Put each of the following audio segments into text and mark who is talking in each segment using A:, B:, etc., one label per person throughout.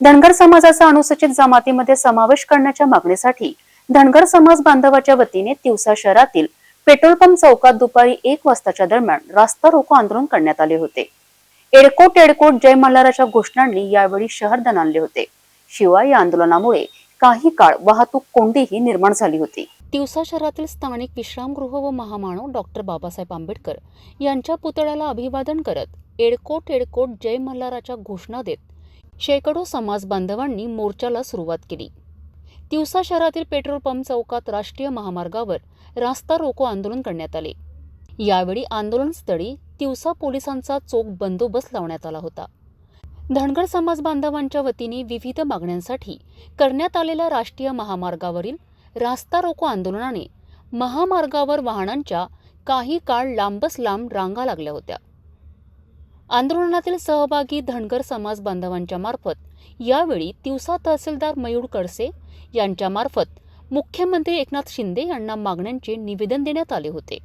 A: धनगर समाजाचा अनुसूचित जमातीमध्ये समावेश करण्याच्या मागणीसाठी धनगर समाज बांधवाच्या वतीने तिवसा शहरातील पेट्रोल पंप चौकात दुपारी एक वाजताच्या दरम्यान रास्ता रोको आंदोलन करण्यात आले होते. एडकोट एडकोट जय मल्हाराच्या घोषणांनी यावेळी शहर दणाणले होते. शिवाय या आंदोलनामुळे काही काळ वाहतूक कोंडीही निर्माण झाली होती. तिवसा शहरातील स्थानिक विश्रामगृह व महामानव डॉक्टर बाबासाहेब आंबेडकर यांच्या पुतळ्याला अभिवादन करत एडकोट एडकोट जय मल्हाराच्या घोषणा देत शेकडो समाज बांधवांनी मोर्चाला सुरुवात केली. तिवसा शहरातील पेट्रोल पंप चौकात राष्ट्रीय महामार्गावर रास्ता रोको आंदोलन करण्यात आले. यावेळी आंदोलनस्थळी तिवसा पोलिसांचा चोख बंदोबस्त लावण्यात आला होता. धनगर समाज बांधवांच्या वतीने विविध मागण्यांसाठी करण्यात आलेल्या राष्ट्रीय महामार्गावरील रास्ता रोको आंदोलनाने महामार्गावर वाहनांच्या काही काळ लांबच लांब रांगा लागल्या होत्या. आंदोलनातील सहभागी धनगर समाज बांधवांच्या मार्फत यावेळी तिवसा तहसीलदार मयूर कडसे यांच्या मार्फत मुख्यमंत्री एकनाथ शिंदे यांना मागण्यांचे निवेदन देण्यात आले होते.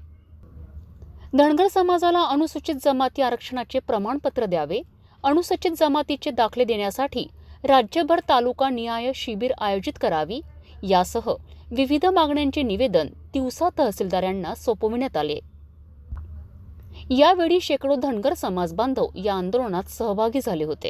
A: धनगर समाजाला अनुसूचित जमाती आरक्षणाचे प्रमाणपत्र द्यावे अनुसूचित जमातीचे दाखले देण्यासाठी राज्यभर तालुका निहाय शिबिर आयोजित करावी यासह विविध मागण्यांचे निवेदन तिवसा तहसीलदार यांना सोपविण्यात आले. यावेळी शेकडो धनगर समाज बांधव या आंदोलनात सहभागी झाले होते.